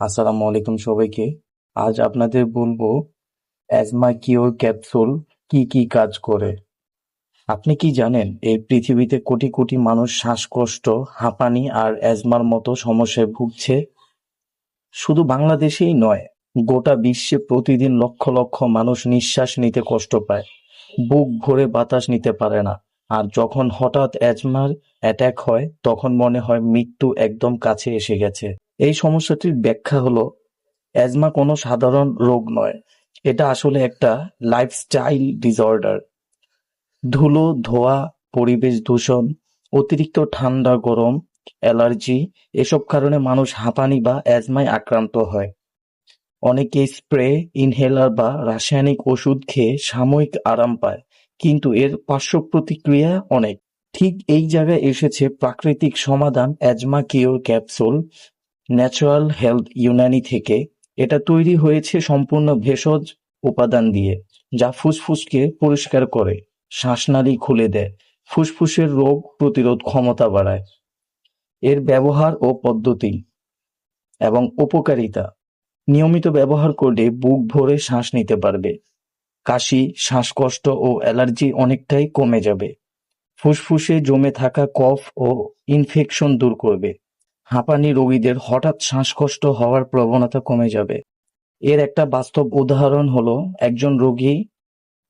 আসসালামু আলাইকুম সবাইকে। আজ আপনাদের বলব, অ্যাজমা কিওর ক্যাপসুল কি কি কাজ করে? আপনি কি জানেন, এই পৃথিবীতে কোটি কোটি মানুষ শ্বাসকষ্ট, হাঁপানি আর অ্যাজমার মতো সমস্যায় ভুগছে? শুধু বাংলাদেশেই নয়, গোটা বিশ্বে প্রতিদিন লক্ষ লক্ষ মানুষ নিঃশ্বাস নিতে কষ্ট পায়, বুক ভরে বাতাস নিতে পারে না। আর যখন হঠাৎ অ্যাজমার অ্যাটাক হয়, তখন মনে হয় মৃত্যু একদম কাছে এসে গেছে। এই সমস্যাটির ব্যাখ্যা হলো অ্যাজমা কোনো সাধারণ রোগ নয়। এটা আসলে একটা লাইফস্টাইল ডিসঅর্ডার ধুলো, ধোয়া, পরিবেশ দূষণ, অতিরিক্ত ঠান্ডা, গরম অ্যালার্জি এসব কারণে মানুষ হাঁপানি বা অ্যাজমায় আক্রান্ত হয়। অনেকে স্প্রে ইনহেলার বা রাসায়নিক ওষুধ খেয়ে সাময়িক আরাম পায়, কিন্তু এর পার্শ্ব প্রতিক্রিয়া অনেক। ঠিক এই জায়গায় এসেছে প্রাকৃতিক সমাধান asthma cure capsule natural health Unani থেকে এটা তৈরি হয়েছে সম্পূর্ণ ভেষজ উপাদান দিয়ে, যা ফুসফুসকে পরিষ্কার করে, শ্বাসনালী খুলে দেয়, ফুসফুসের রোগ প্রতিরোধ ক্ষমতা বাড়ায়। এর ব্যবহার ও পদ্ধতি এবং উপকারিতা। নিয়মিত ব্যবহার করলে বুক ভরে শ্বাস নিতে পারবে। কাশি, শ্বাসকষ্ট ও অ্যালার্জি অনেকটাই কমে যাবে। ফুসফুসে জমে থাকা কফ ও ইনফেকশন দূর করবে। হাঁপানি রোগীদের হঠাৎ শ্বাসকষ্ট হওয়ার প্রবণতা কমে যাবে। এর একটা বাস্তব উদাহরণ হলো, একজন রোগী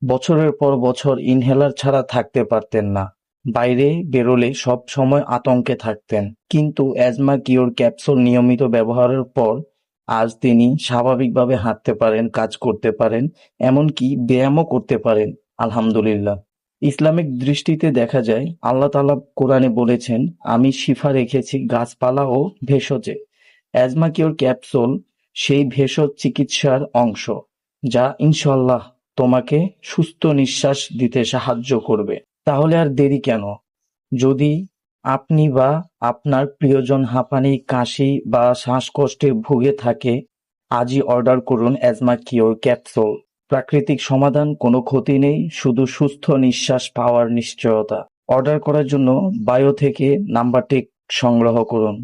বছরের পর বছর ইনহেলার ছাড়া থাকতে পারতেন না। বাইরে বেরোলে সব সময় আতঙ্কে থাকতেন। কিন্তু অ্যাজমা কিওর ক্যাপসুল নিয়মিত ব্যবহারের পর আজ তিনি স্বাভাবিকভাবে হাঁটতে পারেন, কাজ করতে পারেন, এমনকি ব্যায়ামও করতে পারেন। আলহামদুলিল্লাহ। ইসলামিক দৃষ্টিতে দেখা যায়, আল্লাহ তাআলা কোরআনে বলেছেন, আমি শিফা রেখেছি গাছপালা ও ভেষজে। অ্যাজমা কিওর ক্যাপসুল সেই ভেষজ চিকিৎসার অংশ, যা ইনশাল্লাহ তোমাকে সুস্থ নিঃশ্বাস দিতে সাহায্য করবে। তাহলে আর দেরি কেন? যদি আপনি বা আপনার প্রিয়জন হাঁপানি, কাশি বা শ্বাসকষ্টে ভুগে থাকে, আজই অর্ডার করুন অ্যাজমা কিওর ক্যাপসুল। প্রাকৃতিক সমাধান কোনো ক্ষতি নেই, শুধু সুস্থ নিঃশ্বাস পাওয়ার নিশ্চয়তা। অর্ডার করার জন্য বায়ো থেকে নাম্বারটি সংগ্রহ করুন।